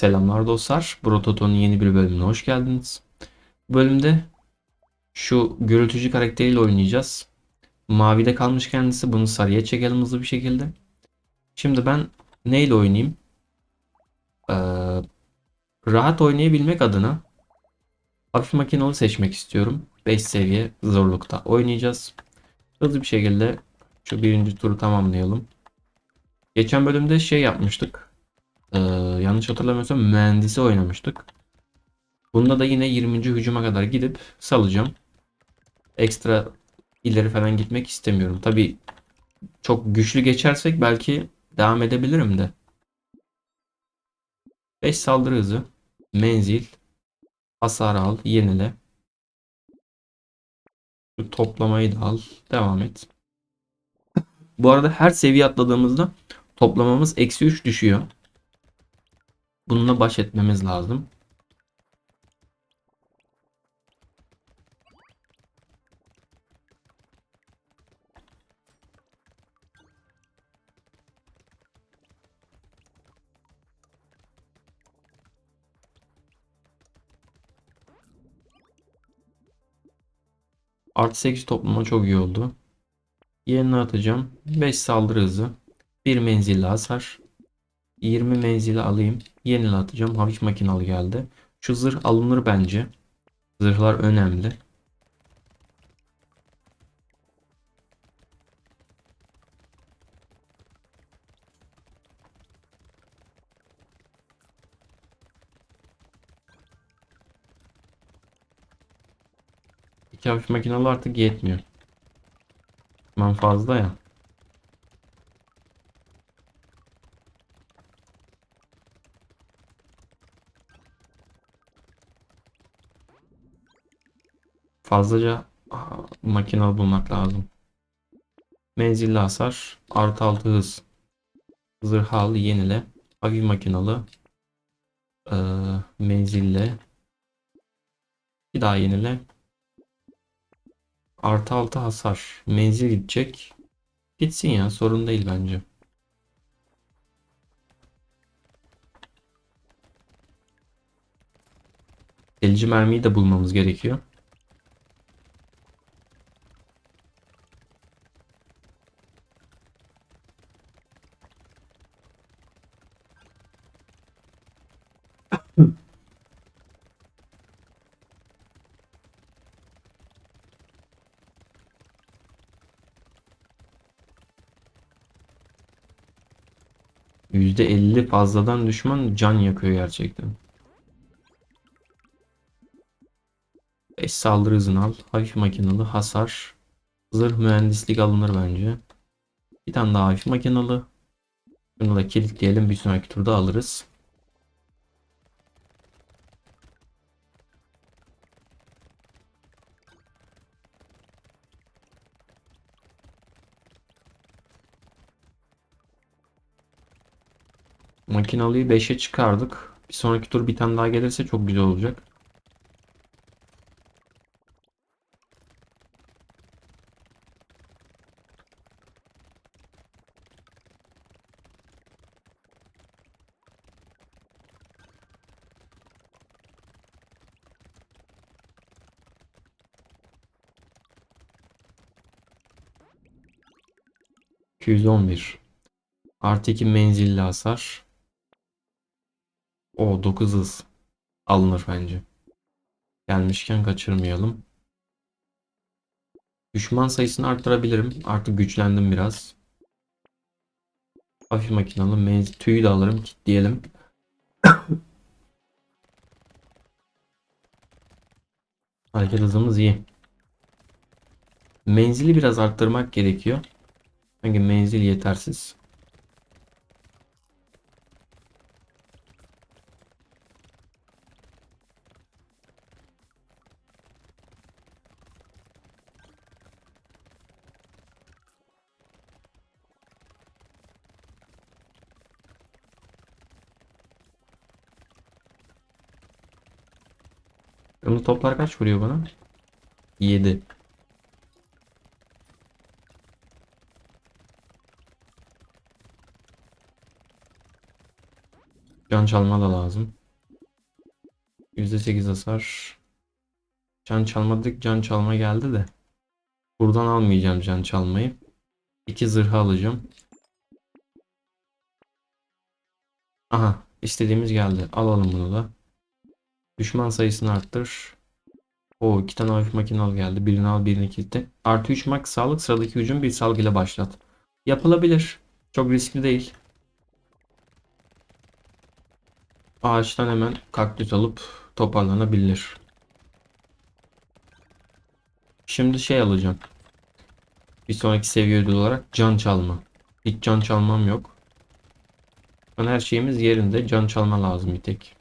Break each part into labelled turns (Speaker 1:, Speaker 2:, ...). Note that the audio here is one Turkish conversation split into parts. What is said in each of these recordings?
Speaker 1: Selamlar dostlar. Brototo'nun yeni bir bölümüne hoş geldiniz. Bu bölümde şu gürültücü karakteriyle oynayacağız. Mavide kalmış kendisi. Bunu sarıya çekelim hızlı bir şekilde. Şimdi ben neyle oynayayım? Ee, rahat oynayabilmek adına hafif makinalı seçmek istiyorum. 5 seviye zorlukta oynayacağız. Hızlı bir şekilde şu birinci turu tamamlayalım. Geçen bölümde şey yapmıştık. Ee, yanlış hatırlamıyorsam mühendisi oynamıştık. Bunda da yine 20. hücuma kadar gidip salacağım. Ekstra ileri falan gitmek istemiyorum. Tabi çok güçlü geçersek belki devam edebilirim de. 5 saldırı hızı, menzil, hasar al, yenile. Şu toplamayı da al, devam et. Bu arada her seviye atladığımızda toplamamız eksi 3 düşüyor. Bununla baş etmemiz lazım. Artı 8 toplama çok iyi oldu. Yerine atacağım. 5 saldırı hızı. 1 menzilli hasar. 20 menzili alayım. Yenile atacağım. Hafif makinalı geldi. Şu zırh alınır bence. Zırhlar önemli. İki hafif makinalı artık yetmiyor. Ben fazla ya. Fazlaca makinalı bulmak lazım. Menzilli hasar, artı altı hız, zırh al, yenile, hafif makinalı, ee, menzille, bir daha yenile, artı altı hasar, menzil gidecek, gitsin ya sorun değil bence. Delici mermiyi de bulmamız gerekiyor. %50 fazladan düşman can yakıyor gerçekten. 5 saldırı hızını al. Hafif makinalı hasar. Zırh mühendislik alınır bence. Bir tane daha hafif makinalı. Bunu da kilitleyelim. Bir sonraki turda alırız. Makinalıyı 5'e çıkardık. Bir sonraki tur bir tane daha gelirse çok güzel olacak. ...211... Artı 2 menzilli hasar. O 9 hız. Alınır bence. Gelmişken kaçırmayalım. Düşman sayısını arttırabilirim. Artık güçlendim biraz. Hafif makinalı menzil tüyü de alırım. Diyelim. Hareket hızımız iyi. Menzili biraz arttırmak gerekiyor. Çünkü menzil yetersiz. Kırmızı toplar kaç vuruyor bana? 7. Şu can çalma da lazım. %8 hasar. Can çalmadık. Can çalma geldi de. Buradan almayacağım can çalmayı. 2 zırhı alacağım. Aha istediğimiz geldi. Alalım bunu da. Düşman sayısını arttır. O iki tane hafif makinalı geldi. Birini al birini kilitle. Artı 3 mak sağlık sıradaki hücum bir salgıyla başlat. Yapılabilir. Çok riskli değil. Ağaçtan hemen kaktüs alıp toparlanabilir. Şimdi şey alacağım. Bir sonraki seviye olarak can çalma. Hiç can çalmam yok. Şu her şeyimiz yerinde. Can çalma lazım bir tek.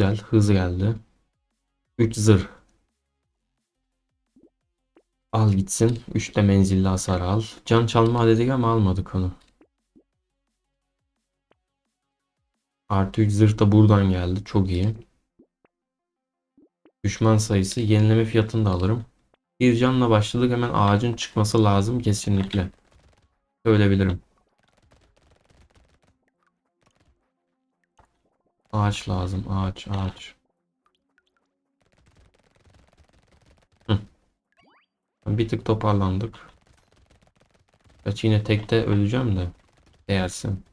Speaker 1: Güzel. Hızı geldi. 3 zırh. Al gitsin. 3 de menzilli hasar al. Can çalma dedik ama almadık onu. Artı 3 zırh da buradan geldi. Çok iyi. Düşman sayısı. Yenileme fiyatını da alırım. Bir canla başladık. Hemen ağacın çıkması lazım kesinlikle. Söyleyebilirim. Ağaç lazım. Ağaç, ağaç. Hı. Bir tık toparlandık. Gerçi yine tekte öleceğim de. Değersin.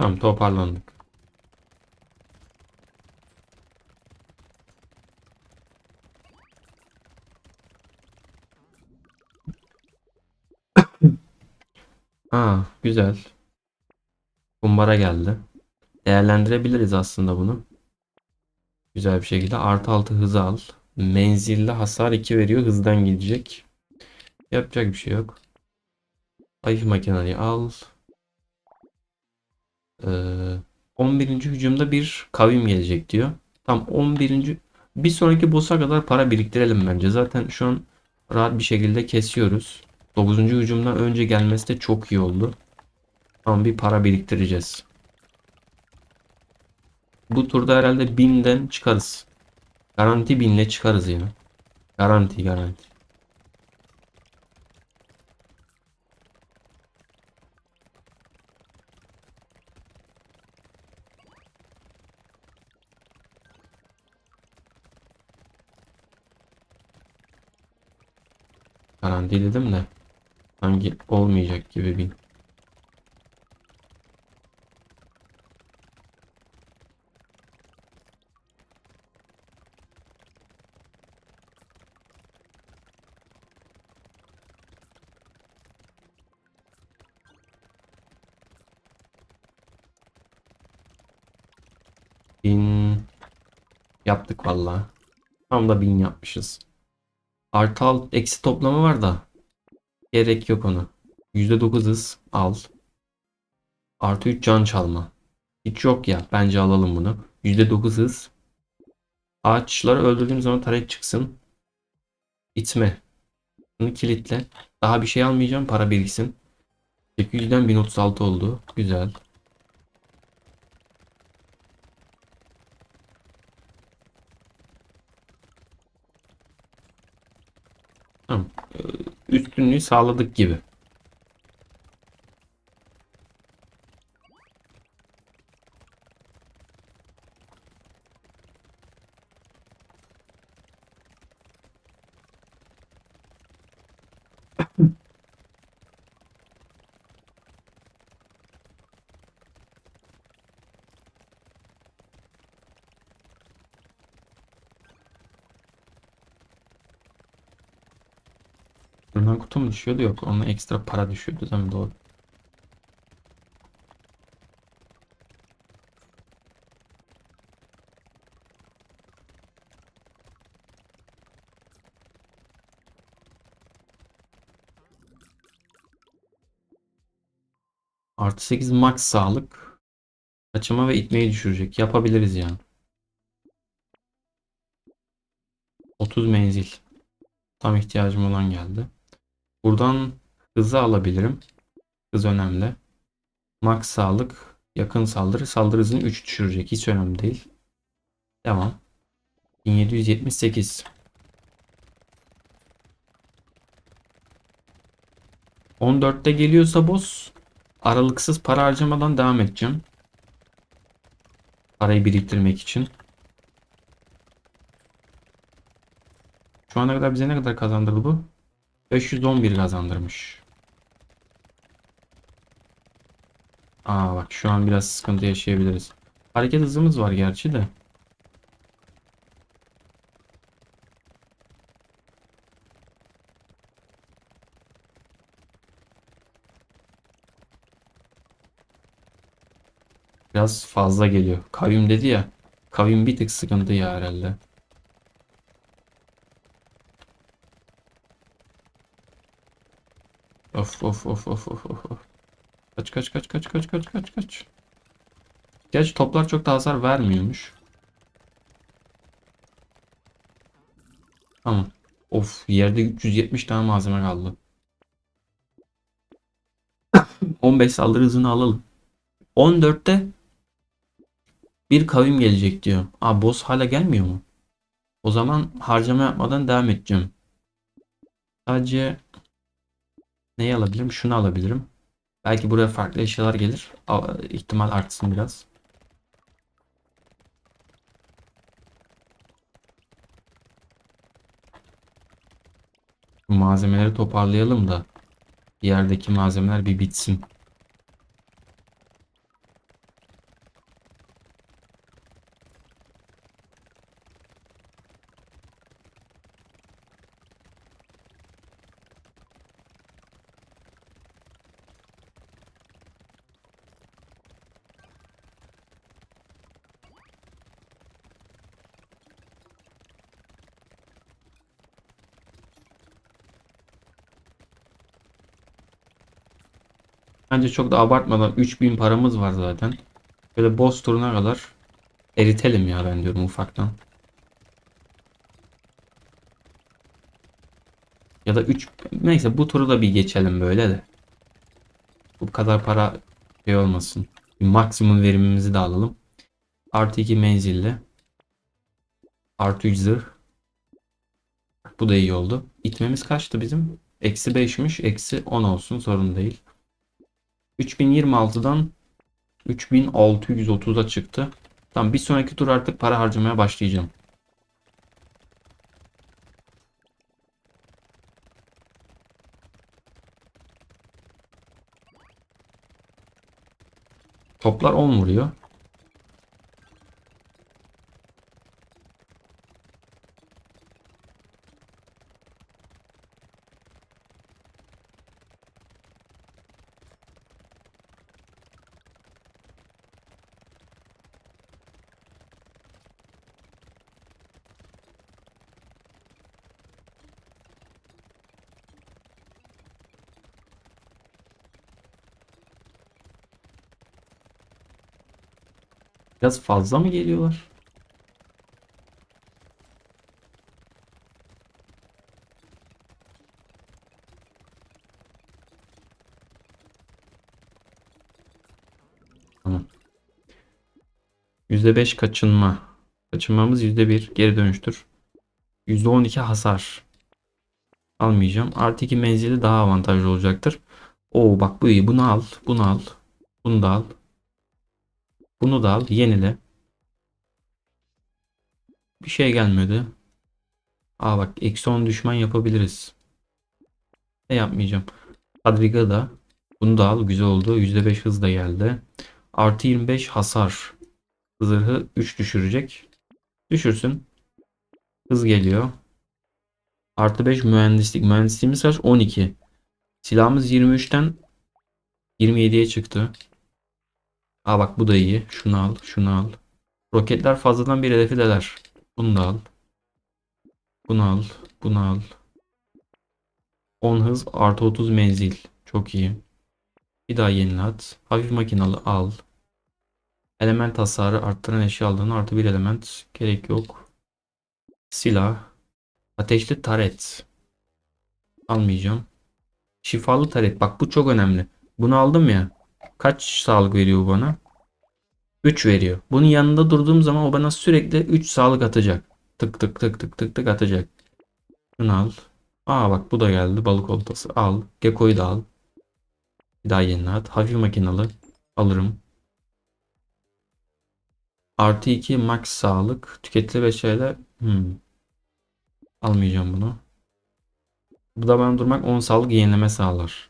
Speaker 1: Tamam toparlandık. Aa, güzel. Kumbara geldi. Değerlendirebiliriz aslında bunu. Güzel bir şekilde. Artı 6 hızı al. Menzilli hasar 2 veriyor. Hızdan gidecek. Yapacak bir şey yok. Ayıf makineyi al. Ee, 11. hücumda bir kavim gelecek diyor. Tam 11. Bir sonraki boss'a kadar para biriktirelim bence. Zaten şu an rahat bir şekilde kesiyoruz. 9. hücumdan önce gelmesi de çok iyi oldu. Tam bir para biriktireceğiz. Bu turda herhalde 1000'den çıkarız. Garanti 1000'le çıkarız ya. Garanti garanti. Garanti dedim de hangi olmayacak gibi bir. Bin yaptık vallahi. Tam da bin yapmışız. Artı al eksi toplama var da gerek yok ona. %9 hız al. Artı 3 can çalma. Hiç yok ya. Bence alalım bunu. %9 hız. Ağaçları öldürdüğüm zaman taret çıksın. İtme. Bunu kilitle. Daha bir şey almayacağım. Para biriksin. 800'den 1036 oldu. Güzel. Tamam. Ee, Üstünlüğü sağladık gibi. Maden kutu mu düşüyordu? Yok. Onunla ekstra para düşüyordu değil mi? Doğru. Artı 8 max sağlık. Kaçıma ve itmeyi düşürecek. Yapabiliriz yani. 30 menzil. Tam ihtiyacım olan geldi. Buradan hızı alabilirim. Hız önemli. Max sağlık, yakın saldırı. Saldırı hızını 3 düşürecek. Hiç önemli değil. Devam. 1778. 14'te geliyorsa boss aralıksız para harcamadan devam edeceğim. Parayı biriktirmek için. Şu ana kadar bize ne kadar kazandırdı bu? 511 kazandırmış. Aa bak şu an biraz sıkıntı yaşayabiliriz. Hareket hızımız var gerçi de. Biraz fazla geliyor. Kavim dedi ya. Kavim bir tık sıkıntı ya herhalde. Of of of of of of. Kaç kaç kaç kaç kaç kaç kaç kaç. Gerçi toplar çok da hasar vermiyormuş. Tamam. Of yerde 370 tane malzeme kaldı. 15 saldırı hızını alalım. 14'te bir kavim gelecek diyor. Aa boss hala gelmiyor mu? O zaman harcama yapmadan devam edeceğim. Sadece neyi alabilirim? Şunu alabilirim. Belki buraya farklı eşyalar gelir. İhtimal artsın biraz. Malzemeleri toparlayalım da yerdeki malzemeler bir bitsin. Bence çok da abartmadan 3000 paramız var zaten. Böyle boss turuna kadar eritelim ya ben diyorum ufaktan. Ya da 3 neyse bu turu da bir geçelim böyle de. Bu kadar para şey olmasın. Bir maksimum verimimizi de alalım. Artı 2 menzilli. Artı 3 zırh. Bu da iyi oldu. İtmemiz kaçtı bizim? Eksi 5'miş. Eksi 10 olsun sorun değil. 3026'dan 3630'a çıktı. Tamam bir sonraki tur artık para harcamaya başlayacağım. Toplar 10 vuruyor. Biraz fazla mı geliyorlar? Tamam. %5 kaçınma. Kaçınmamız %1 geri dönüştür. %12 hasar. Almayacağım. Artı 2 menzili daha avantajlı olacaktır. Oo bak bu iyi. Bunu al. Bunu al. Bunu da al. Bunu da al. Yenile. Bir şey gelmedi. Aa bak eksi 10 düşman yapabiliriz. Ne yapmayacağım. Kadriga da. Bunu da al. Güzel oldu. %5 hız da geldi. Artı 25 hasar. Zırhı 3 düşürecek. Düşürsün. Hız geliyor. Artı 5 mühendislik. Mühendisliğimiz kaç? 12. Silahımız 23'ten 27'ye çıktı. Aa bak bu da iyi. Şunu al. Şunu al. Roketler fazladan bir hedefi deler. Bunu da al. Bunu al. Bunu al. 10 hız artı 30 menzil. Çok iyi. Bir daha yenile at. Hafif makinalı al. Element hasarı arttıran eşya aldığını artı bir element. Gerek yok. Silah. Ateşli taret. Almayacağım. Şifalı taret. Bak bu çok önemli. Bunu aldım ya. Kaç sağlık veriyor bana? 3 veriyor. Bunun yanında durduğum zaman o bana sürekli 3 sağlık atacak. Tık tık tık tık tık tık atacak. Şunu al. Aa bak bu da geldi. Balık oltası. Al. Gekko'yu da al. Bir daha yenile at. Hafif makinalı. Alırım. Artı 2 max sağlık. Tüketilir ve şeyler. Hmm. Almayacağım bunu. Bu da bana durmak 10 sağlık yenileme sağlar.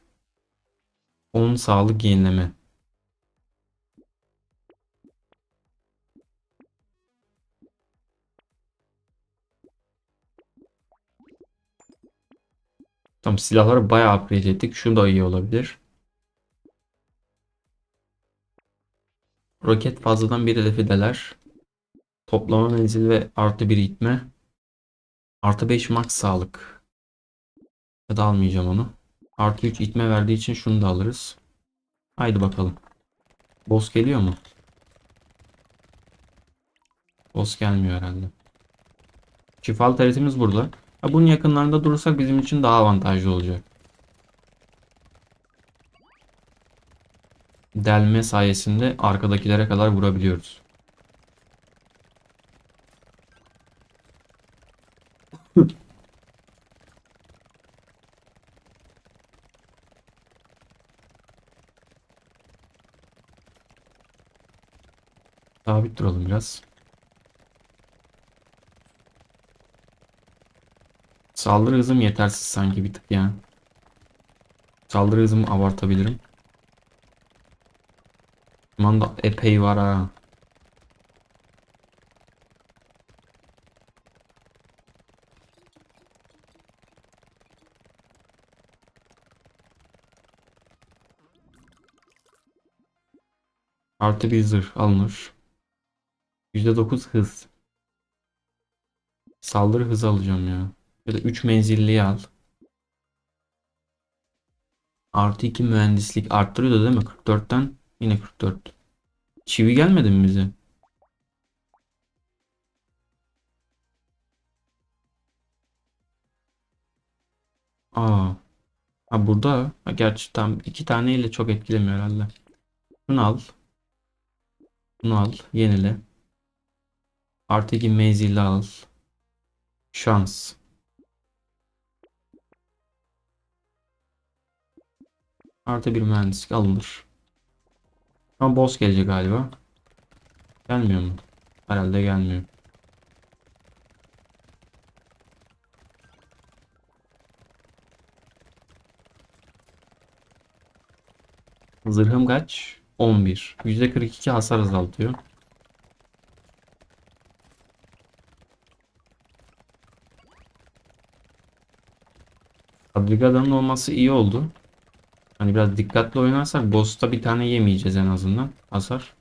Speaker 1: 10 sağlık yenileme. Tamam silahları bayağı upgrade ettik. Şu da iyi olabilir. Roket fazladan bir hedefi deler. Toplama menzili ve artı bir itme. Artı 5 max sağlık. Ya da almayacağım onu. Artı 3 itme verdiği için şunu da alırız. Haydi bakalım. Boss geliyor mu? Boss gelmiyor herhalde. Şifalı taretimiz burada. Ha, bunun yakınlarında durursak bizim için daha avantajlı olacak. Delme sayesinde arkadakilere kadar vurabiliyoruz. Sabit duralım biraz. Saldırı hızım yetersiz sanki bir tık ya. Saldırı hızımı abartabilirim. Aman da epey var ha. Artı bir zırh alınır. %9 hız. Saldırı hızı alacağım ya. Ya da 3 menzilliyi al. Artı 2 mühendislik arttırıyordu değil mi? 44'ten yine 44. Çivi gelmedi mi bize? Aa. Ha burada. Ha, gerçi tam iki taneyle çok etkilemiyor herhalde. Bunu al. Bunu al. Yenile. Artı 2 menzilli al. Şans. Artı bir mühendislik alınır. Ama boss gelecek galiba. Gelmiyor mu? Herhalde gelmiyor. Zırhım kaç? 11. %42 hasar azaltıyor. Kadrigada'nın olması iyi oldu. Hani biraz dikkatli oynarsak boss'ta bir tane yemeyeceğiz en azından hasar.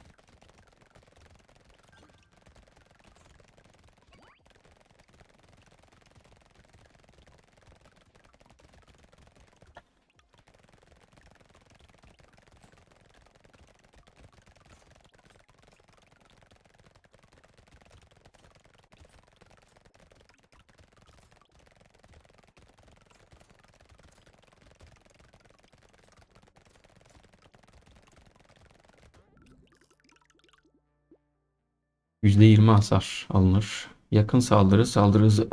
Speaker 1: %20 hasar alınır. Yakın saldırı, saldırı hızı.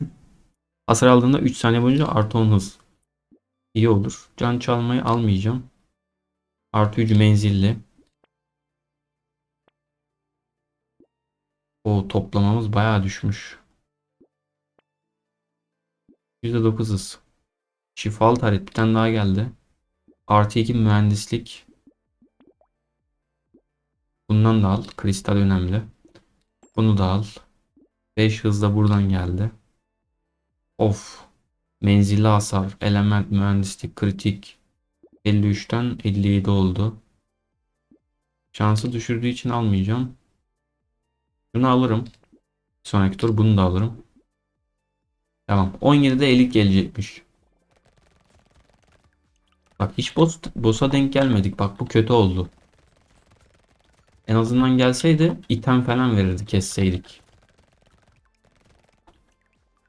Speaker 1: hasar aldığında 3 saniye boyunca artı 10 hız. İyi olur. Can çalmayı almayacağım. Artı 3 menzilli. O toplamamız bayağı düşmüş. %9 hız. Şifalı taret bir tane daha geldi. Artı 2 mühendislik. Bundan da al. Kristal önemli. Bunu da al. 5 hızla buradan geldi. Of. Menzilli hasar, element, mühendislik, kritik. 53'ten 57 oldu. Şansı düşürdüğü için almayacağım. Şunu alırım. Sonraki tur bunu da alırım. Tamam. 17'de elik gelecekmiş. Bak hiç boss, boss'a denk gelmedik. Bak bu kötü oldu. En azından gelseydi item falan verirdi kesseydik.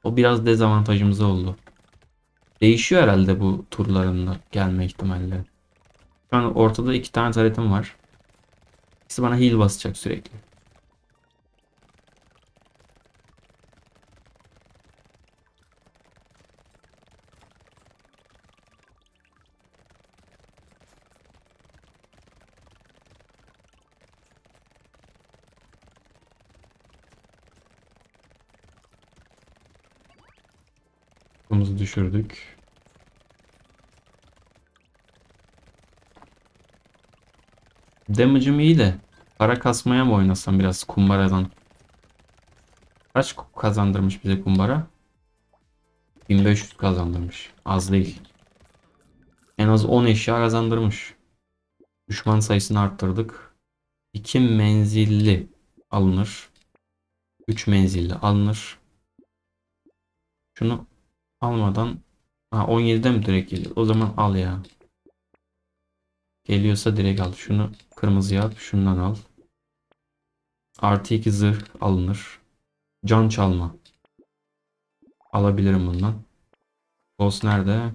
Speaker 1: O biraz dezavantajımız oldu. Değişiyor herhalde bu turlarında gelme ihtimalleri. Şu an ortada iki tane taretim var. İkisi bana heal basacak sürekli. Kumuzu düşürdük. Damage'ım iyi de para kasmaya mı oynasam biraz kumbaradan? Kaç kazandırmış bize kumbara? 1500 kazandırmış. Az değil. En az 10 eşya kazandırmış. Düşman sayısını arttırdık. 2 menzilli alınır. 3 menzilli alınır. Şunu almadan ha 17'de mi direkt geliyor? O zaman al ya. Geliyorsa direkt al. Şunu kırmızı yap. Şundan al. Artı 2 zırh alınır. Can çalma. Alabilirim bundan. Boss nerede?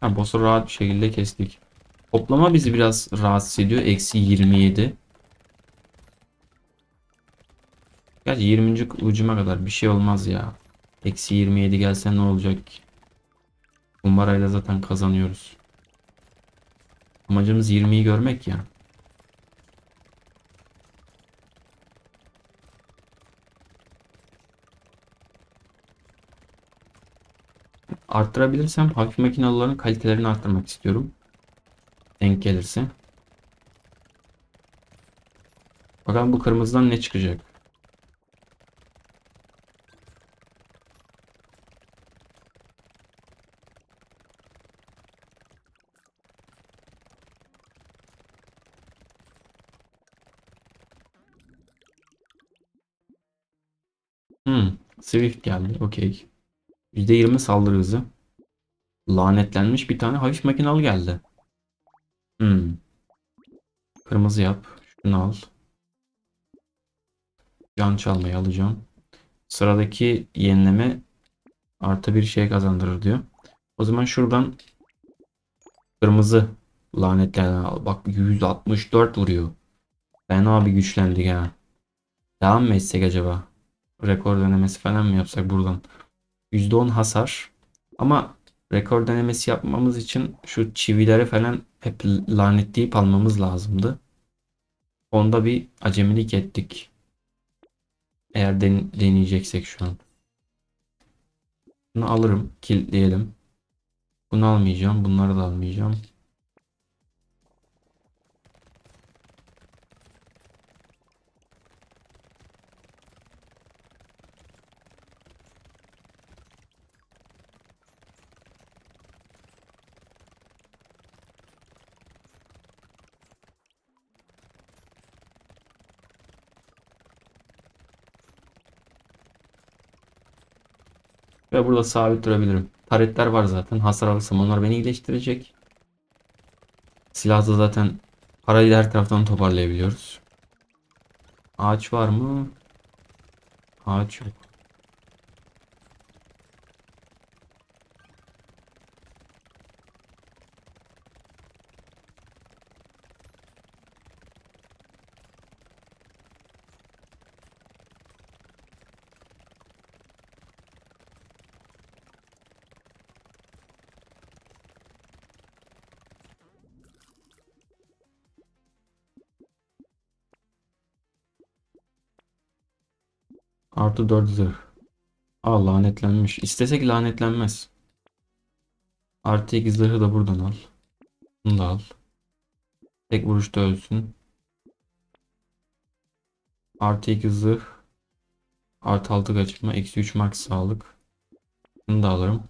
Speaker 1: Ha, boss'u rahat bir şekilde kestik. Toplama bizi biraz rahatsız ediyor. Eksi 27. 20. ucuma kadar bir şey olmaz ya. Eksi 27 gelse ne olacak ki? Zaten kazanıyoruz. Amacımız 20'yi görmek ya. Arttırabilirsem hafif makinalıların kalitelerini arttırmak istiyorum. Denk gelirse. Bakalım bu kırmızıdan ne çıkacak. Hmm, Swift geldi. Okey. %20 saldırı hızı. Lanetlenmiş bir tane hafif makinalı geldi. Hmm. Kırmızı yap. Şunu al. Can çalmayı alacağım. Sıradaki yenileme artı bir şey kazandırır diyor. O zaman şuradan kırmızı lanetlenen al. Bak 164 vuruyor. Fena bir güçlendik ha. Devam mı etsek acaba? Rekor denemesi falan mı yapsak buradan? %10 hasar. Ama rekor denemesi yapmamız için şu çivileri falan hep lanetleyip almamız lazımdı. Onda bir acemilik ettik. Eğer den deneyeceksek şu an. Bunu alırım. Kilitleyelim. Bunu almayacağım. Bunları da almayacağım. Ve burada sabit durabilirim. Taretler var zaten. Hasar alırsam onlar beni iyileştirecek. Silahda zaten parayı her taraftan toparlayabiliyoruz. Ağaç var mı? Ağaç yok. Artı 4 zırh. Aa lanetlenmiş. İstesek lanetlenmez. Artı 8 zırhı da buradan al. Bunu da al. Tek vuruşta ölsün. Artı 2 zırh. Artı 6 kaçırma. Eksi 3 max sağlık. Bunu da alırım.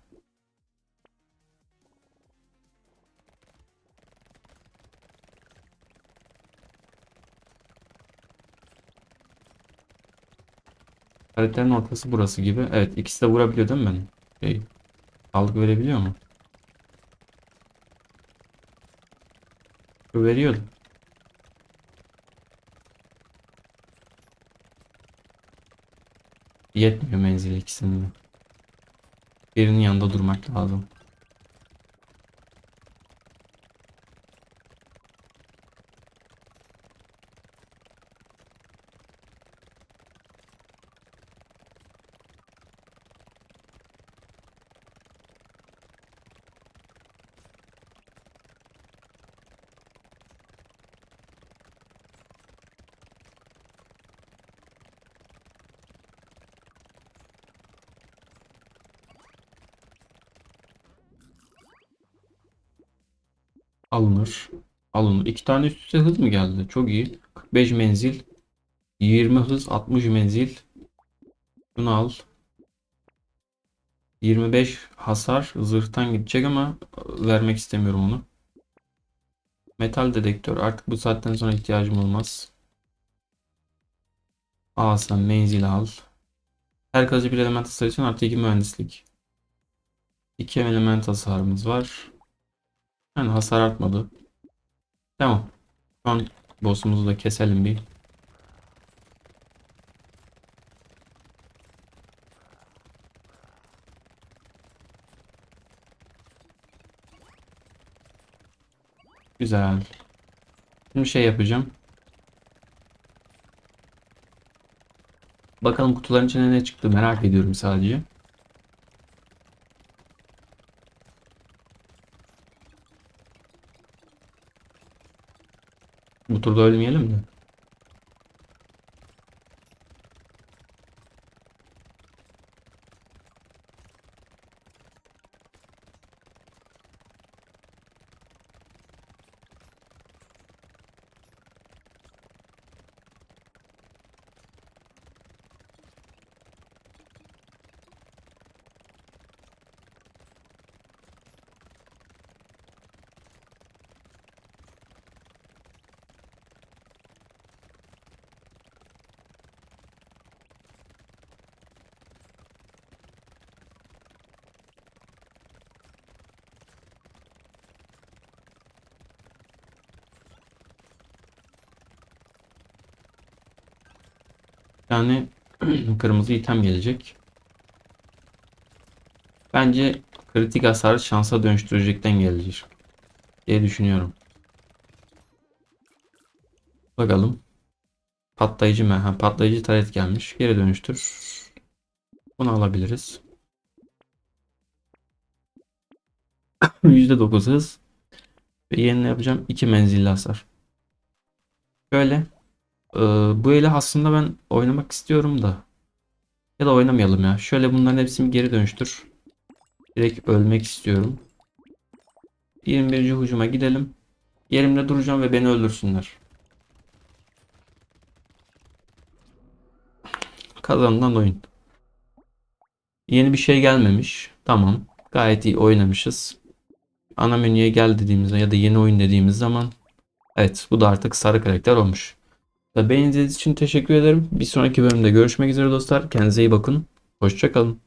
Speaker 1: Haritaların ortası burası gibi. Evet ikisi de vurabiliyor değil mi benim? Şey, sağlık verebiliyor mu? Veriyordu. Yetmiyor menzil ikisinin. Birinin yanında durmak lazım. Alınır. Alınır. İki tane üst üste hız mı geldi? Çok iyi. 45 menzil. 20 hız. 60 menzil. Bunu al. 25 hasar. Zırhtan gidecek ama vermek istemiyorum onu. Metal dedektör. Artık bu saatten sonra ihtiyacım olmaz. Sen menzil al. Her kalıcı bir element hasarı için artı 2 mühendislik. 2 element hasarımız var. Yani hasar artmadı. Tamam. Şu an boss'umuzu da keselim bir. Güzel. Şimdi şey yapacağım. Bakalım kutuların içine ne çıktı merak ediyorum sadece. Bu turda ölmeyelim de. Yani kırmızı item gelecek. Bence kritik hasarı şansa dönüştürecekten gelecek diye düşünüyorum. Bakalım. Patlayıcı mı? Ha, patlayıcı taret gelmiş. Geri dönüştür. Bunu alabiliriz. %9 hız. Ve yeni yapacağım? 2 menzilli hasar. Şöyle. Ee, bu ele aslında ben oynamak istiyorum da. Ya da oynamayalım ya. Şöyle bunların hepsini geri dönüştür. Direkt ölmek istiyorum. 21. hücuma gidelim. Yerimde duracağım ve beni öldürsünler. Kazanılan oyun. Yeni bir şey gelmemiş. Tamam. Gayet iyi oynamışız. Ana menüye gel dediğimizde ya da yeni oyun dediğimiz zaman evet bu da artık sarı karakter olmuş. Beğendiğiniz için teşekkür ederim. Bir sonraki bölümde görüşmek üzere dostlar. Kendinize iyi bakın. Hoşçakalın.